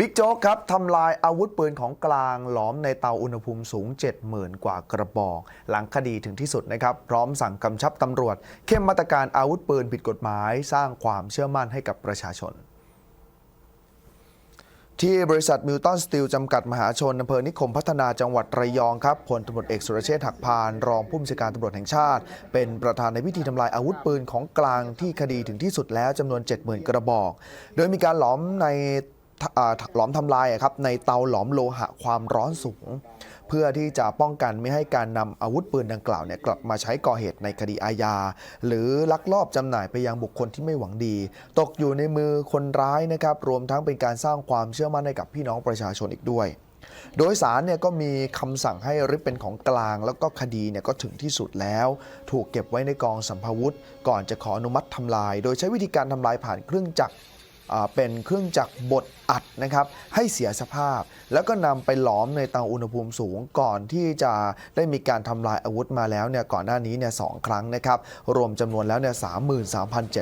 บิ๊กโจ๊กครับทำลายอาวุธปืนของกลางหลอมในเตาอุณหภูมิสูง 70,000 กว่ากระบอก หลังคดีถึงที่สุดนะครับ พร้อมสั่งกำชับตำรวจ เข้มมาตรการอาวุธปืนผิดกฎหมาย สร้างความเชื่อมั่นให้กับประชาชนที่บริษัทมิลตันสตีลจำกัดมหาชนอำเภอนิคมพัฒนาจังหวัดระยองครับพลตำรวจเอกสุรเชษฐ์หักพาน รองผู้บัญชาการตำรวจแห่งชาติ เป็นประธานในพิธีทำลายอาวุธปืนของกลางที่คดีถึงที่สุดแล้วจำนวน 70,000 กระบอก โดยมีการหลอมใน หลอมทำลายครับในเตาหลอมโลหะความร้อนสูง เพื่อที่จะป้องกันไม่ให้การนำอาวุธปืนดังกล่าวเนี่ยกลับมาใช้ก่อเหตุในคดีอาญา หรือลักลอบจำหน่ายไปยังบุคคลที่ไม่หวังดี ตกอยู่ในมือคนร้ายนะครับรวมทั้งเป็นการสร้างความเชื่อมั่นให้กับพี่น้องประชาชนอีกด้วยโดยสารเนี่ยก็มีคำสั่งให้ริบเป็นของกลาง แล้วก็คดีเนี่ยก็ถึงที่สุดแล้ว ถูกเก็บไว้ในกองสัมภาวุธ ก่อนจะขออนุมัติทำลาย โดยใช้วิธีการทำลายผ่านเครื่องจักร เป็นเครื่องจักรบดอัดนะครับให้เสียสภาพ แล้วก็นำไปหลอมในเตาอุณหภูมิสูงก่อนที่จะได้มีการทำลายอาวุธมาแล้วเนี่ยก่อนหน้านี้เนี่ยสองครั้งนะครับรวมจำนวนแล้วเนี่ย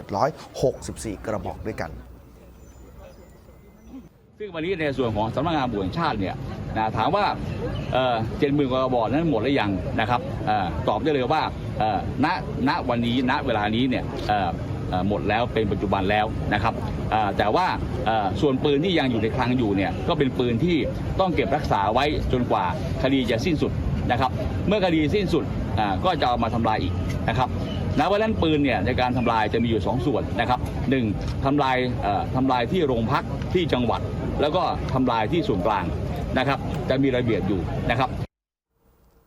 33,764กระบอกด้วยกัน ซึ่งวันนี้ในส่วนของสำนักงานบุญชาติเนี่ยนะถามว่าเจ็ดหมื่นกว่ากระบอกนั้นหมดหรือยังนะครับออตอบได้เลยว่าณณวันนี้ณเวลานี้เนี่ย หมดแล้วเป็นปัจจุบันแล้วนะครับแต่ว่าส่วนปืนที่ยังอยู่ในคลังอยู่เนี่ยก็เป็นปืนที่ต้องเก็บรักษาไว้จนกว่าคดีจะสิ้นสุดนะครับ เมื่อคดีสิ้นสุดก็จะเอามาทำลายอีกนะครับณวันนั้นปืนเนี่ยในการทำลายจะมีอยู่ 2 ส่วนนะครับหนึ่งทำลายทำลายที่โรงพักที่จังหวัด แล้วก็ทำลายที่ส่วนกลางนะครับ จะมีระเบียบอยู่นะครับ